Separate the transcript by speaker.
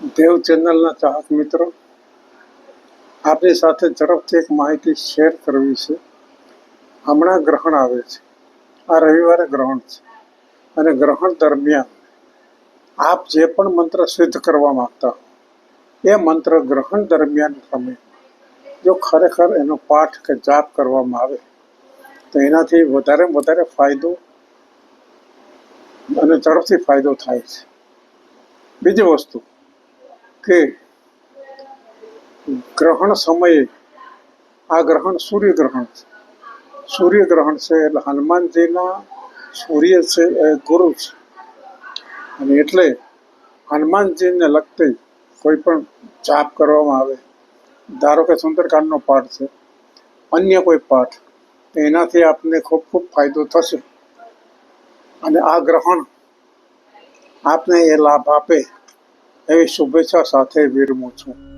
Speaker 1: દેવ ચેનલના ચાહક મિત્રો, આપની સાથે ઝડપથી એક માહિતી શેર કરવી છે. હમણાં ગ્રહણ આવે છે. આ રવિવારે ગ્રહણ છે. અને ગ્રહણ દરમિયાન આપ જે પણ મંત્ર સિદ્ધ કરવા માગતા એ મંત્ર ગ્રહણ દરમિયાન તમે જો ખરેખર એનો પાઠ કે જાપ કરવામાં આવે, તો એનાથી વધારે વધારે ફાયદો અને ઝડપથી ફાયદો થાય છે. બીજી વસ્તુ કે ગ્રહણ સમયે આ ગ્રહણ સૂર્યગ્રહણ છે. સૂર્યગ્રહણ છે એટલે હનુમાનજીના સૂર્ય છે એ ગુરુ છે. અને એટલે હનુમાનજીને લગતી કોઈ પણ જાપ કરવામાં આવે, ધારો કે સુંદરકાંડનો પાઠ છે, અન્ય કોઈ પાઠ એનાથી આપને ખૂબ ખૂબ ફાયદો થશે. અને આ ગ્રહણ આપને એ લાભ આપે એવી શુભેચ્છા સાથે વિરમું છું.